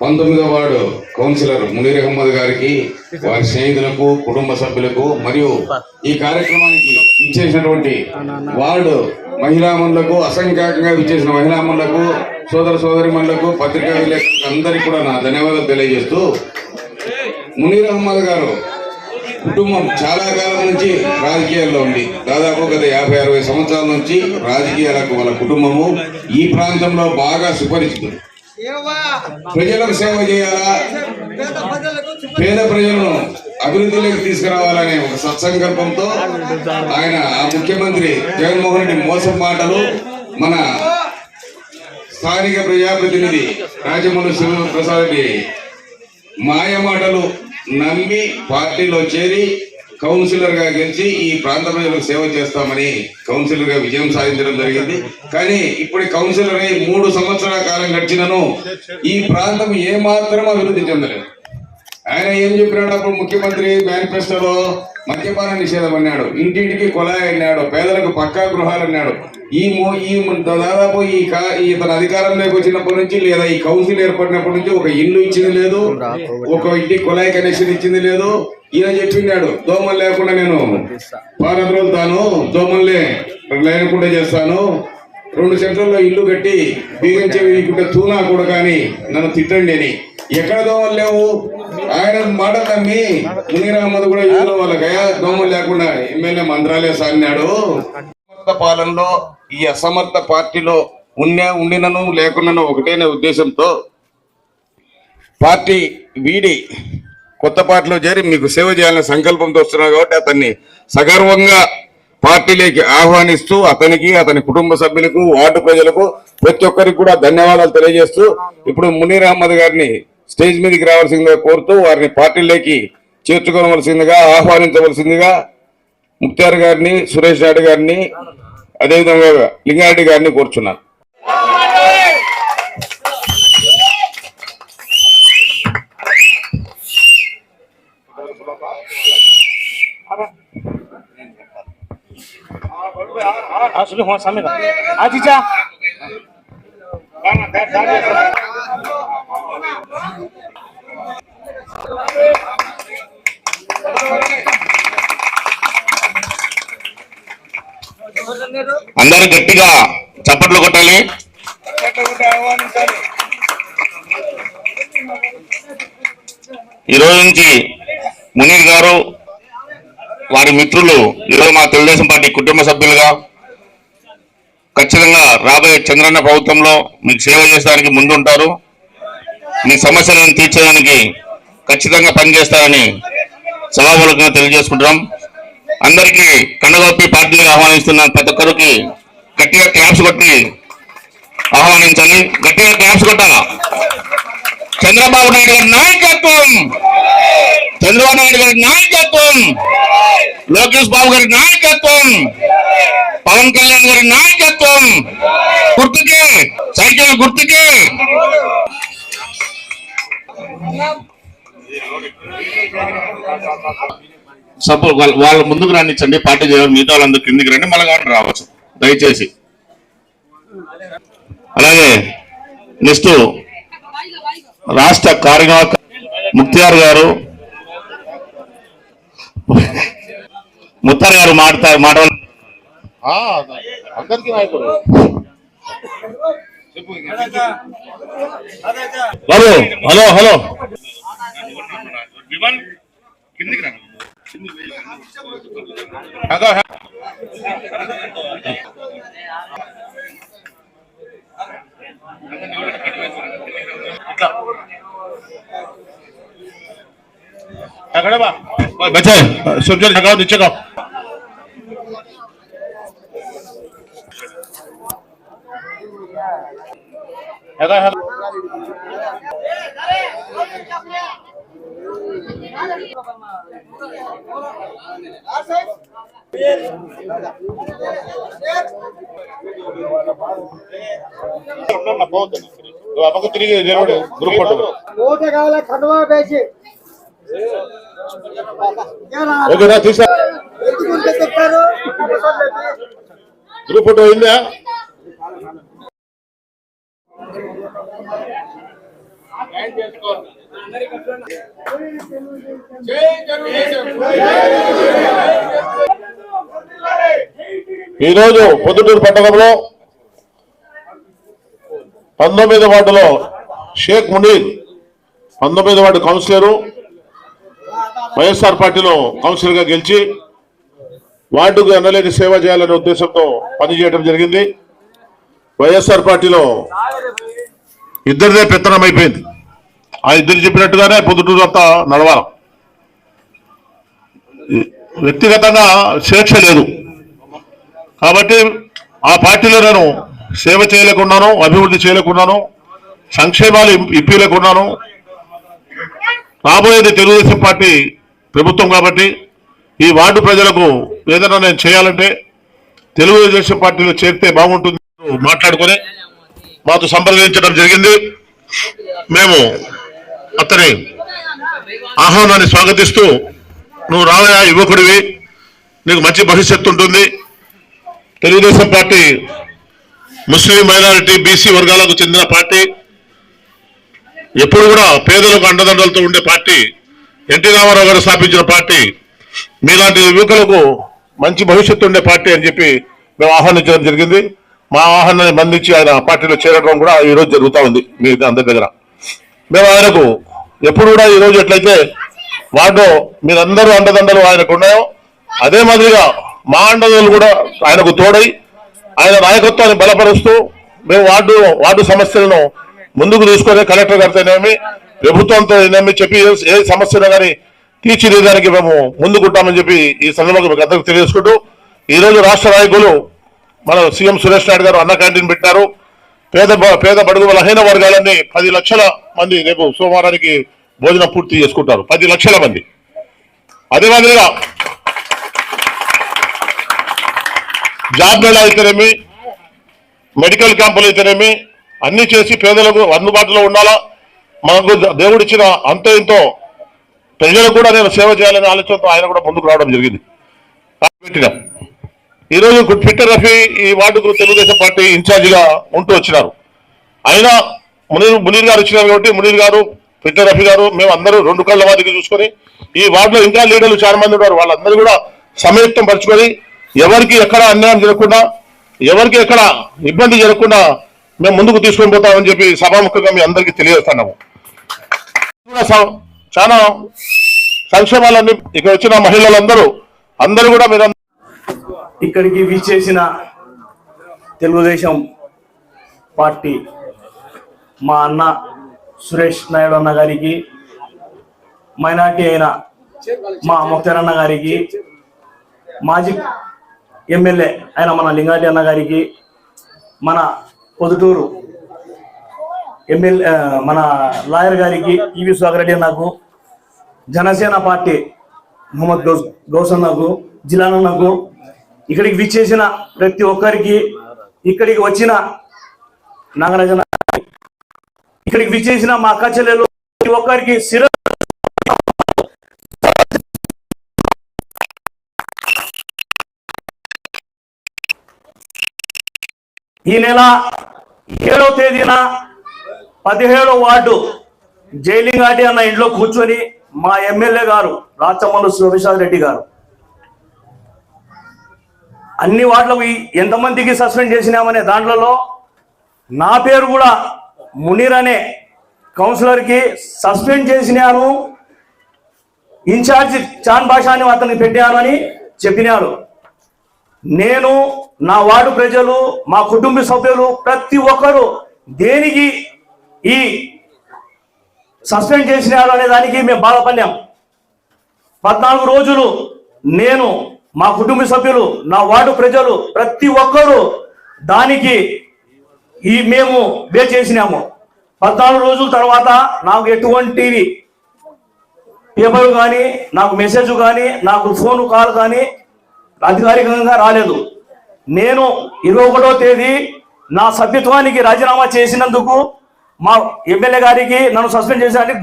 పంతొమ్మిదో ward councillor Munir Ahmed గారికి వారి స్నేహితులకు కుటుంబ సభ్యులకు మరియు ఈ కార్యక్రమానికి ఇచ్చేసినటువంటి వార్డు మహిళామణులకు అసంఖ్యాకంగా ఇచ్చేసిన మహిళామణులకు సోదర సోదరిమణులకు పత్రికా విలేకరులకు అందరికీ కూడా నా ధన్యవాదాలు తెలియజేస్తూ మునీర్ అహ్మద్ గారు కుటుంబం చాలా కాలం నుంచి రాజకీయాల్లో ఉంది. దాదాపు గత యాభై అరవై సంవత్సరాల నుంచి రాజకీయాలకు వాళ్ళ కుటుంబము ఈ ప్రాంతంలో బాగా సుపరిచితులు ప్రజలకు సేవ చేయాలా? పేద ప్రజలను అభివృద్ధిలోకి తీసుకురావాలనే ఒక సత్సంకల్పంతో ఆయన ఆ ముఖ్యమంత్రి జగన్మోహన్ రెడ్డి మోసం మాటలు మన స్థానిక ప్రజాప్రతినిధి రాజమౌళి శివప్రసాద్ రెడ్డి మాయ మాటలు నమ్మి పార్టీలో చేరి కౌన్సిలర్గా గెలిచి ఈ ప్రాంత ప్రజలకు సేవ చేస్తామని కౌన్సిలర్గా విజయం సాధించడం జరిగింది. కానీ ఇప్పుడు కౌన్సిలర్ అయి మూడు సంవత్సరాల కాలం గడిచినను ఈ ప్రాంతం ఏ మాత్రం అభివృద్ధి చెందలేదు. ఆయన ఏం చెప్పినాడు? అప్పుడు ముఖ్యమంత్రి మేనిఫెస్టోలో మద్యపాన నిషేధం అన్నాడు. ఇంటింటికి కొలాయి అన్నాడు. పేదలకు పక్కా గృహాలు అన్నాడు. ఈ మో ఈ దాదాపు ఈ కా- ఇతను అధికారంలోకి వచ్చినప్పటి నుంచి లేదా ఈ కౌన్సిల్ ఏర్పడినప్పటి నుంచి ఒక ఇల్లు ఇచ్చింది లేదు. ఒక ఇంటికి కొలాయి కనెక్షన్ ఇచ్చింది లేదు. ఈయన చెప్పినాడు దోమలు లేకుండా నేను పాలన రోజుతాను దోమల్ని లేకుండా చేస్తాను. రెండు సెంటర్లో ఇల్లు కట్టి బీగం చెవి ఇక్కడ తూనా కూడా కానీ నన్ను తిట్టండి అని. ఎక్కడ దోమలు లేవు? ఆయన మాట నమ్మి మునీర్ అహ్మద్ కూడా యూలో వాళ్ళకయ్యా దోమలు లేకుండా ఎమ్మెల్యే మంత్రాలే సాగినాడు. పాలనలో ఈ అసమర్థ పార్టీలో ఉన్నా ఉండినను లేకున్నాను ఒకటేనే ఉద్దేశంతో పార్టీ వీడి కొత్త పార్టీలో చేరి మీకు సేవ చేయాలనే సంకల్పంతో వస్తున్నారు కాబట్టి అతన్ని సగర్వంగా పార్టీలోకి ఆహ్వానిస్తూ అతనికి అతని కుటుంబ సభ్యులకు వార్డు ప్రజలకు ప్రతి ఒక్కరికి కూడా ధన్యవాదాలు తెలియజేస్తూ ఇప్పుడు మునీర్ అహ్మద్ గారిని స్టేజ్ మీదకి రావాల్సిందిగా కోరుతూ వారిని పార్టీలోకి చేర్చుకోవలసిందిగా ఆహ్వానించవలసిందిగా ముక్తార్ గారిని సురేష్ నాయుడు గారిని అదేవిధంగా లింగారెడ్డి గారిని కోరుచున్నాను. అసలు అందరూ గట్టిగా చప్పట్లు కొట్టాలి. ఈరోజు నుంచి మునీర్ గారు వారి మిత్రులు ఈరోజు మా తెలుగుదేశం పార్టీ కుటుంబ సభ్యులుగా ఖచ్చితంగా రాబోయే చంద్రన్న ప్రభుత్వంలో మీకు సేవ చేసడానికి ముందుంటారు. మీ సమస్యలను తీర్చడానికి ఖచ్చితంగా పనిచేస్తారని సభామూలకంగా తెలియజేసుకుంటున్నాం. అందరికీ కండగొప్పి పార్టీలకు ఆహ్వానిస్తున్న ప్రతి ఒక్కరికి గట్టిగా క్యాప్స్ కొట్టి ఆహ్వానించాలి గట్టిగా క్యాప్స్ కొట్టాలా? చంద్రబాబు నాయుడు గారి నాయకత్వం. చంద్రబాబు నాయుడు గారి నాయకత్వం. లోకేష్ బాబు గారి నాయకత్వం. పవన్ కళ్యాణ్ గారి నాయకత్వం. గుర్తుకే సైకిల్ గుర్తుకే. సపోజ్ వాళ్ళ వాళ్ళ ముందుకు రానిచ్చండి పార్టీ చేయాలి మిగతా వాళ్ళందరూ కిందికి రండి మళ్ళీ కానీ రావచ్చు. దయచేసి. అలాగే నెక్స్ట్ రాష్ట్ర కార్యనిర్వాహక ముక్తియార్ గారు ముత్తార్ గారు మాడతా మాట బాబు హలో హలో అదో अगड़े बा बच्चे सुन जगाओ नीचे का हेगा हेगा తిరిగి జరుడు గ్రూప్ ఫోటో ఊట కావాల వేసి ఓకేనా తీసా గ్రూప్ ఫోటో అయిందా? ఈరోజు పొద్దుటూరు పట్టణంలో పంతొమ్మిది వార్డులో షేక్ మునీర్ పంతొమ్మిది వార్డు కౌన్సిలరు వైఎస్ఆర్ పార్టీలో కౌన్సిలర్గా గెలిచి వార్డుకు ఎన్నలేని సేవ చేయాలనే ఉద్దేశంతో పనిచేయడం జరిగింది. వైఎస్ఆర్ పార్టీలో ఇద్దరిదే పెత్తనం అయిపోయింది. ఆ ఇద్దరు చెప్పినట్టుగానే పొద్దుటూరు అంతా నడవాల. వ్యక్తిగతంగా స్వేచ్ఛ లేదు. కాబట్టి ఆ పార్టీలో నేను సేవ చేయలేకున్నాను అభివృద్ధి చేయలేకున్నాను సంక్షేమాలు ఇప్పలేకున్నాను. రాబోయేది తెలుగుదేశం పార్టీ ప్రభుత్వం కాబట్టి ఈ వార్డు ప్రజలకు ఏదైనా నేను చేయాలంటే తెలుగుదేశం పార్టీలో చేరితే బాగుంటుంది మాట్లాడుకొని మాతో సంప్రదించడం జరిగింది. మేము అతని ఆహ్వానాన్ని స్వాగతిస్తూ నువ్వు రావయా యువకుడివి. నీకు మంచి భవిష్యత్తు ఉంటుంది. Telugu Desam party Muslim minority BC వర్గాలకు చెందిన పార్టీ. ఎప్పుడు కూడా పేదలకు అండదండలతో ఉండే పార్టీ. ఎన్టీ రామారావు గారు స్థాపించిన పార్టీ. మీలాంటి యువకులకు మంచి భవిష్యత్తు ఉండే పార్టీ అని చెప్పి మేము ఆహ్వానించడం జరిగింది. మా ఆహ్వానాన్ని బంధించి ఆయన పార్టీలో చేరడం కూడా ఈ రోజు జరుగుతూ ఉంది మీ అందరి దగ్గర. మేము ఆయనకు ఎప్పుడు కూడా ఈ రోజు ఎట్లయితే వార్డు మీరందరూ అండదండలు ఆయనకు ఉన్నాయో అదే మాదిరిగా మా అండదండలు కూడా ఆయనకు తోడై ఆయన నాయకత్వాన్ని బలపరుస్తూ మేము వార్డు వార్డు సమస్యలను ముందుకు తీసుకొని కలెక్టర్ గారితోనేమి ప్రభుత్వంతో ఏమి చెప్పి ఏ- ఏ సమస్యను కానీ తీర్చిదిద్దడానికి మేము ముందుకుంటామని చెప్పి ఈ సందర్భంగా మీకు అందరికీ తెలియజేసుకుంటూ ఈరోజు రాష్ట్ర నాయకులు మన సీఎం సురేష్ నాయుడు గారు అన్న క్యాంటీన్ పెట్టారు పేద పేద బడుగు బలహీన వర్గాలన్నీ పది లక్షల మంది రేపు సోమవారానికి భోజనం పూర్తి చేసుకుంటారు. పది లక్షల మంది. అదే మాదిరిగా జాబ్ మేళా అయితేనేమి మెడికల్ క్యాంపులు అయితేనేమి అన్ని చేసి పేదలకు అందుబాటులో ఉండాలా? మనకు దేవుడిచ్చిన అంతో ఇంతో ప్రజలకు కూడా నేను సేవ చేయాలనే ఆలోచనతో ఆయన కూడా ముందుకు రావడం జరిగింది. పెట్టినా. ఈరోజు ట్విట్టర్ రఫీ ఈ వార్డుకు తెలుగుదేశం పార్టీ ఇన్ఛార్జిగా ఉంటూ వచ్చినారు. అయినా మునీర్ మునీర్ గారు వచ్చినారు కాబట్టి మునీర్ గారు ట్విట్టర్ రఫీ గారు మేము అందరూ రెండు కళ్ళ వారికి చూసుకొని ఈ వార్డులో ఇంకా లీడర్లు చాలా మంది ఉన్నారు. వాళ్ళందరూ కూడా సమయుక్తం పరుచుకొని ఎవరికి ఎక్కడ అన్యాయం జరగకుండా ఎవరికి ఎక్కడ ఇబ్బంది జరగకుండా మేము ముందుకు తీసుకొని పోతామని చెప్పి సభాముఖంగా మీ అందరికీ తెలియజేస్తున్నాము. స- చాలా సంక్షేమాలన్నీ ఇక్కడ వచ్చిన మహిళలందరూ అందరూ కూడా మీరు ఇక్కడికి విచ్చేసిన తెలుగుదేశం పార్టీ మా అన్న సురేష్ నాయుడు అన్న గారికి మైనార్టీ అయిన మా ముక్తార్ అన్న గారికి మాజీ ఎమ్మెల్యే అయిన మన లింగారెడ్డి అన్న గారికి మన పొదుటూరు ఎమ్మెల్యే మన లాయర్ గారికి ఈవి సుధాకరెడ్డి అన్నకు జనసేన పార్టీ మొహమ్మద్ గౌస్ గౌసన్నకు జిలానన్నకు ఇక్కడికి విచ్చేసిన ప్రతి ఒక్కరికి ఇక్కడికి వచ్చిన నాగరాజన ఇక్కడికి విచ్చేసిన మా అక్క చెల్లెలు ప్రతి ఒక్కరికి శిర ఈ నెల ఏడవ తేదీన పదిహేడో వార్డు జైలింగాటి అన్న ఇంట్లో కూర్చొని మా ఎమ్మెల్యే గారు రాచమల్లు శివప్రసాద్ రెడ్డి గారు. అన్ని వార్డులకు ఎంతమందికి సస్పెండ్ చేసినామనే దాంట్లో నా పేరు కూడా మునీర్ అనే కౌన్సిలర్కి సస్పెండ్ చేసినాను ఇన్ఛార్జ్ చాన్ భాషాని అతన్ని అని చెప్పినారు. నేను నా వార్డు ప్రజలు మా కుటుంబ సభ్యులు ప్రతి ఒక్కరూ దేనికి ఈ సస్పెండ్ చేసినారు అనే దానికి మేము బాధపడినాం పద్నాలుగు రోజులు నేను మా కుటుంబ సభ్యులు నా వార్డు ప్రజలు ప్రతి ఒక్కరూ దానికి ఈ మేము వే చేసినాము. పద్నాలుగు రోజుల తర్వాత నాకు ఎటువంటివి పేపర్ కానీ నాకు మెసేజ్ కానీ నాకు ఫోన్ కాల్ కానీ అధికారికంగా రాలేదు. నేను ఇరవై ఒకటో తేదీ నా సభ్యత్వానికి రాజీనామా చేసినందుకు మా ఎమ్మెల్యే గారికి నన్ను సస్పెండ్ చేశారని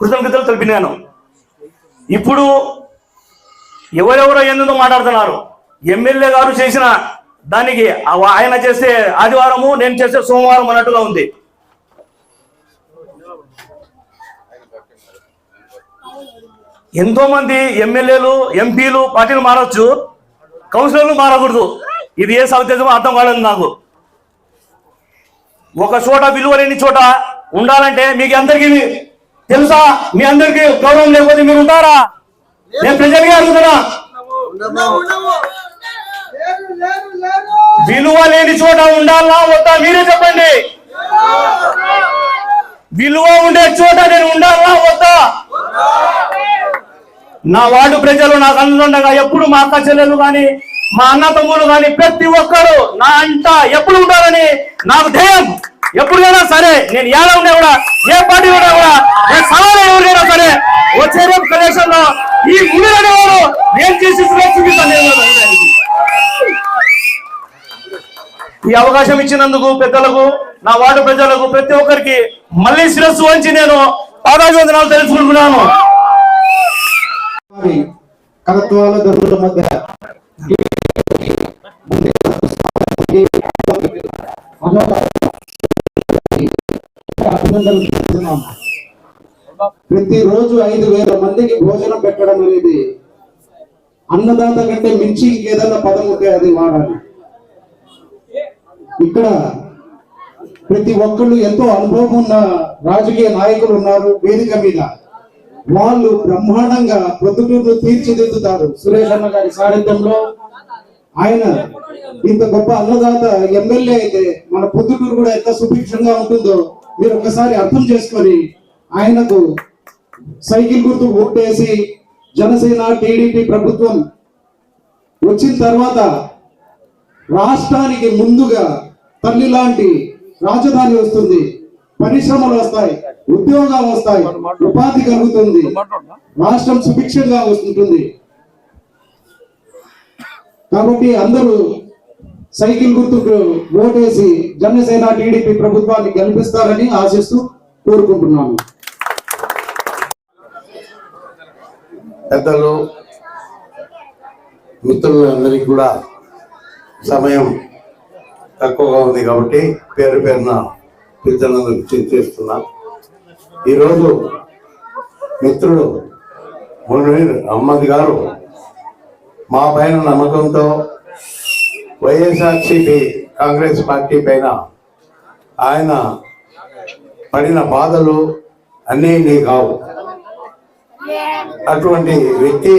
కృతజ్ఞతలు తెలిపినాను. ఇప్పుడు ఎవరెవరో ఎందుకు మాట్లాడుతున్నారు? ఎమ్మెల్యే గారు చేసిన దానికి ఆ- ఆయన చేస్తే ఆదివారము నేను చేస్తే సోమవారం అన్నట్టుగా ఉంది. ఎంతో మంది ఎమ్మెల్యేలు ఎంపీలు పార్టీలు మారచ్చు కౌన్సిలర్లు మారకూడదు. ఇది ఏ సౌద్యమో అర్థం కాలేదు నాకు. ఒక చోట విలువ లేని చోట ఉండాలంటే మీకు అందరికీ తెలుసా? మీ అందరికీ గౌరవం లేకపోతే మీరు ఉంటారా? నేను ప్రజలుగా అడుగుతున్నా విలువ లేని చోట ఉండాలా వద్దా? మీరే చెప్పండి. విలువ ఉండే చోట నేను ఉండాలా వద్దా? నా వార్డు ప్రజలు నాకు అందుండగా ఎప్పుడు మా అక్క చెల్లెలు కానీ మా అన్న తమ్ములు కానీ ప్రతి ఒక్కరు నా అంట ఎప్పుడు ఉండాలని నాకు ధ్యేయం. ఎప్పుడైనా సరే నేను ఏడా ఉన్నా కూడా ఏ పార్టీ ఉన్నా కూడా నేను సవాలు ఎవరికైనా సరే వచ్చే రేపు కలెక్షన్లో ఈ ముందు అనేవారు నేను చేసి చూపిస్తాను ఈ అవకాశం ఇచ్చినందుకు పెద్దలకు నా వార్డు ప్రజలకు ప్రతి ఒక్కరికి మళ్ళీ శిరస్సు వంచి నేను పాదాభివందనాలు తెలుసుకుంటున్నాను. వారి కరత్వాల మధ్య అభినందనలు ప్రతి రోజు ఐదు వేల మందికి భోజనం పెట్టడం అనేది అన్నదాత కంటే మించి ఇంకేదన్నా పదం ఉంటే అది వాడాలి. ఇక్కడ ప్రతి ఒక్కళ్ళు ఎంతో అనుభవం ఉన్న రాజకీయ నాయకులు ఉన్నారు వేదిక మీద. వాళ్ళు బ్రహ్మాండంగా ప్రొద్దుటూరు తీర్చిదిద్దుతారు. సురేష్ అన్న గారి సారథ్యంలో. ఆయన ఇంత గొప్ప అన్నదాత ఎమ్మెల్యే అయితే మన పొద్దుటూరు కూడా ఎంత సుభిక్షంగా ఉంటుందో మీరు ఒకసారి అర్థం చేసుకొని ఆయనకు సైకిల్ గుర్తు ఓటేసి జనసేన టీడీపీ ప్రభుత్వం వచ్చిన తర్వాత రాష్ట్రానికి ముందుగా తల్లి లాంటి రాజధాని వస్తుంది. పరిశ్రమలు వస్తాయి. ఉద్యోగాలు వస్తాయి. ఉపాధి కలుగుతుంది. రాష్ట్రం సుభిక్షంగా వస్తుంటుంది. కాబట్టి అందరూ సైకిల్ గుర్తుకు ఓటేసి జనసేన టీడీపీ ప్రభుత్వాన్ని గెలిపిస్తారని ఆశిస్తూ కోరుకుంటున్నాను. పెద్దలు మిత్రులందరికీ కూడా సమయం తక్కువగా ఉంది కాబట్టి పేరు పేరున పిల్లలందరికీ చింతిస్తున్నా ఈరోజు మిత్రుడు మునీర్ అహ్మద్ గారు మా పైన నమ్మకంతో వైఎస్ఆర్సిపి కాంగ్రెస్ పార్టీ పైన ఆయన పడిన బాధలు అన్నీ నీ కావు. అటువంటి వ్యక్తి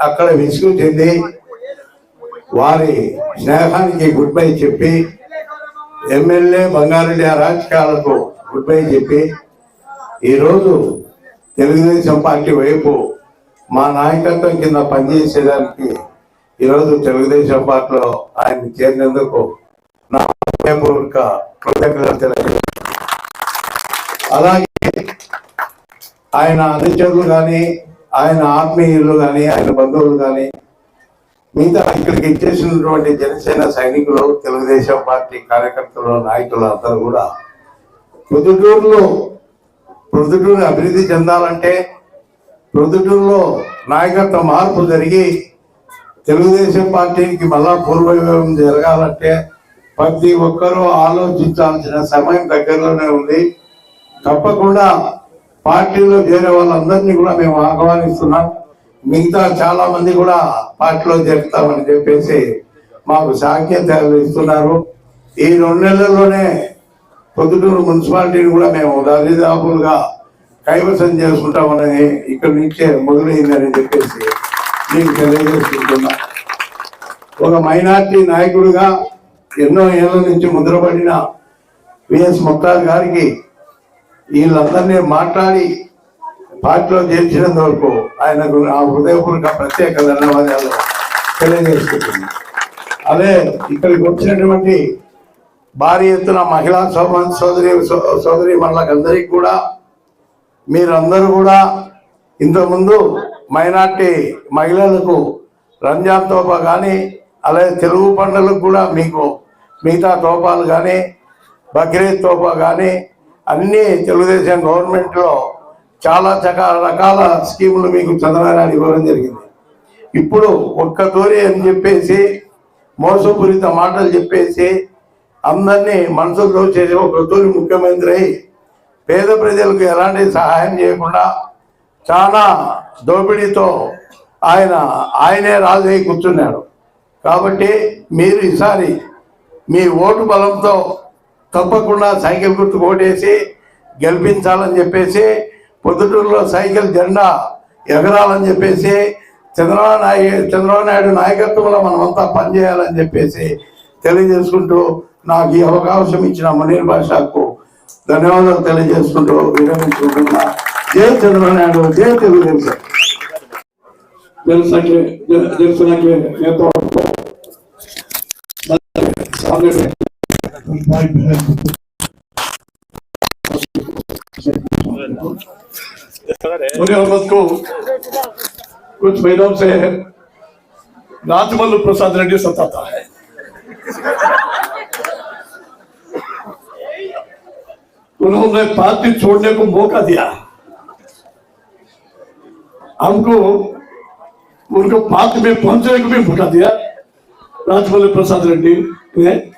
అక్కడ విసుగు చెంది వారి స్నేహానికి గుడ్ బై చెప్పి ఎమ్మెల్యే బంగారెడ్డి అరాచకాలకు గుడ్ బై చెప్పి ఈరోజు తెలుగుదేశం పార్టీ వైపు మా నాయకత్వం కింద పనిచేసేదానికి ఈరోజు తెలుగుదేశం పార్టీలో ఆయన చేరినందుకు నా హృదయపూర్వక కృతజ్ఞతలు అలాగే ఆయన అనుచరులు కానీ ఆయన ఆత్మీయులు కానీ ఆయన బంధువులు కానీ మిగతా ఇక్కడికి ఇచ్చేసినటువంటి జనసేన సైనికులు తెలుగుదేశం పార్టీ కార్యకర్తలు నాయకులు అందరూ కూడా ప్రొద్దుటూరులో ప్రొద్దుటూరు అభివృద్ధి చెందాలంటే ప్రొద్దుటూరులో నాయకత్వ మార్పు జరిగి తెలుగుదేశం పార్టీకి మళ్ళా పూర్వవైభవం జరగాలంటే ప్రతి ఒక్కరూ ఆలోచించాల్సిన సమయం దగ్గరలోనే ఉంది. తప్పకుండా పార్టీలో చేరే వాళ్ళందరినీ కూడా మేము ఆహ్వానిస్తున్నాం. మిగతా చాలా మంది కూడా పార్టీలో చేరుతామని చెప్పేసి మాకు సాంకేతాలు ఇస్తున్నారు. ఈ రెండు నెలల్లోనే పొద్దుటూరు మున్సిపాలిటీని కూడా మేము దరిదాపులుగా కైవసం చేసుకుంటామని ఇక్కడి నుంచే మొదలైందని చెప్పేసి మీకు తెలియజేసుకుంటున్నా. ఒక మైనార్టీ నాయకుడిగా ఎన్నో ఏళ్ళ నుంచి ముద్రపడిన విఎస్ ముక్తార్ గారికి వీళ్ళందరినీ మాట్లాడి పార్టీలో చేర్చినంత వరకు ఆయనకు ఆ హృదయపూర్వక ప్రత్యేక ధన్యవాదాలు తెలియజేసుకుంటున్నాను. అదే ఇక్కడికి వచ్చినటువంటి భారీ ఎత్తున మహిళా సోమన్ సోదరి సోదరి అందరికీ కూడా మీరందరూ కూడా ఇంతకుముందు మైనార్టీ మహిళలకు రంజాన్ తోపా కానీ అలాగే తెలుగు పండుగలకు కూడా మీకు మిగతా తోపాలు కానీ బక్రీద్ తోపా కానీ అన్ని తెలుగుదేశం గవర్నమెంట్లో చాలా చక రకాల స్కీములు మీకు చంద్రబాబు ఇవ్వడం జరిగింది. ఇప్పుడు ఒక్క తోరి అని చెప్పేసి మోసపూరిత మాటలు చెప్పేసి అందరినీ మనసులో చేసి ఒక తోరి ముఖ్యమంత్రి అయి పేద ప్రజలకు ఎలాంటి సహాయం చేయకుండా చాలా దోపిడీతో ఆయన ఆయనే రాజు అయి కూర్చున్నాడు. కాబట్టి మీరు ఈసారి మీ ఓటు బలంతో తప్పకుండా సైకిల్ గుర్తు ఓటేసి గెలిపించాలని చెప్పేసి పొద్దుటూరులో సైకిల్ జెండా ఎగరాలని చెప్పేసి చంద్రబాబు నాయుడు చంద్రబాబు నాయుడు నాయకత్వంలో మనమంతా పనిచేయాలని చెప్పేసి తెలియజేసుకుంటూ నాకు ఈ అవకాశం ఇచ్చిన మునీర్ భాషకు ధన్యవాదాలు తెలియజేసుకుంటూ విరమించుకుంటున్నా. జై చంద్రబాబు నాయుడు జై తెలుగుదేశం. తెలుసు को कुछ महीनों से राजमल्लू प्रसाद रेड्डी सताता है। उन्होंने पार्टी छोड़ने को मौका दिया। हमको उनको पार्टी में पहुँचने को भी मौका दिया। राजमौली प्रसाद रेड्डी ने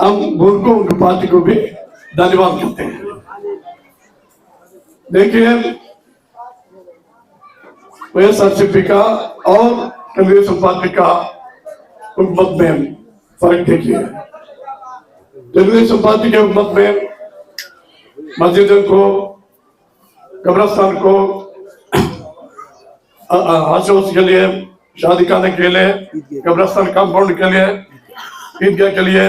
हम गुरको उनकी पार्टी को भी धन्यवाद करते हैं। देखिए वैएसआरसीपी का और कांग्रेस पार्टी का हुकूमत में फ़र्क देखिए। कांग्रेस पार्टी के हुकूमत में मस्जिदों को, कब्रस्तान को हाशोस के लिए, शादी करने के लिए, कब्रस्तान कंपाउंड के लिए, ईदगाह के लिए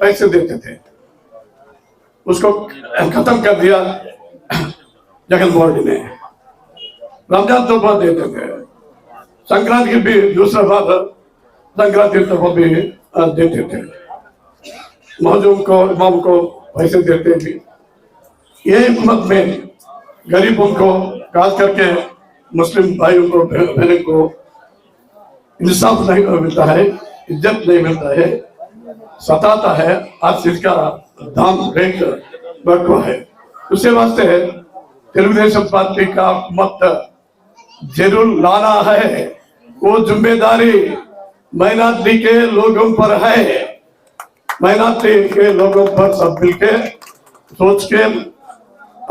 पैसे देते थे। उसको खत्म कर दिया जगनमोहन रेड्डी ने। रमज़ान तोहफा देते थे। संक्रांति भी दूसरा बात संक्रांति तोहफा भी देते थे। मौजूद को, इमाम को पैसे देते थे। ये हुकूमत में गरीबों को, खास करके मुस्लिम भाइयों को, बहनों को इंसाफ नहीं मिलता है, इज़्ज़त नहीं मिलता है। सताता है, आज इसका दाम रेट है। उसके वास्ते तेलुगुदेशम पार्टी का मत ज़रूर लाना है। वो ज़िम्मेदारी मैनार्टी के लोगों पर है। मैनार्टी के लोगों पर सब मिलके सोच के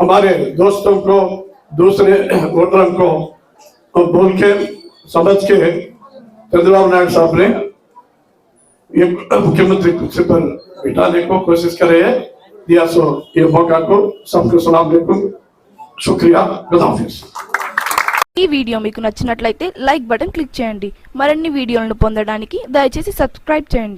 हमारे दोस्तों को, दूसरे वोटरों को बोल के समझ के चंद्रबाबू नायडू साहब ने मुख्यमंत्री कुर्सी पर बिठाने को कोशिश करे है दिया सो ये मौका को सबको सलाम अलैकुम शुक्रिया खुदाफिज ఈ వీడియో మీకు నచ్చినట్లయితే లైక్ బటన్ క్లిక్ చేయండి మరిన్ని వీడియోలను పొందడానికి దయచేసి సబ్స్క్రైబ్ చేయండి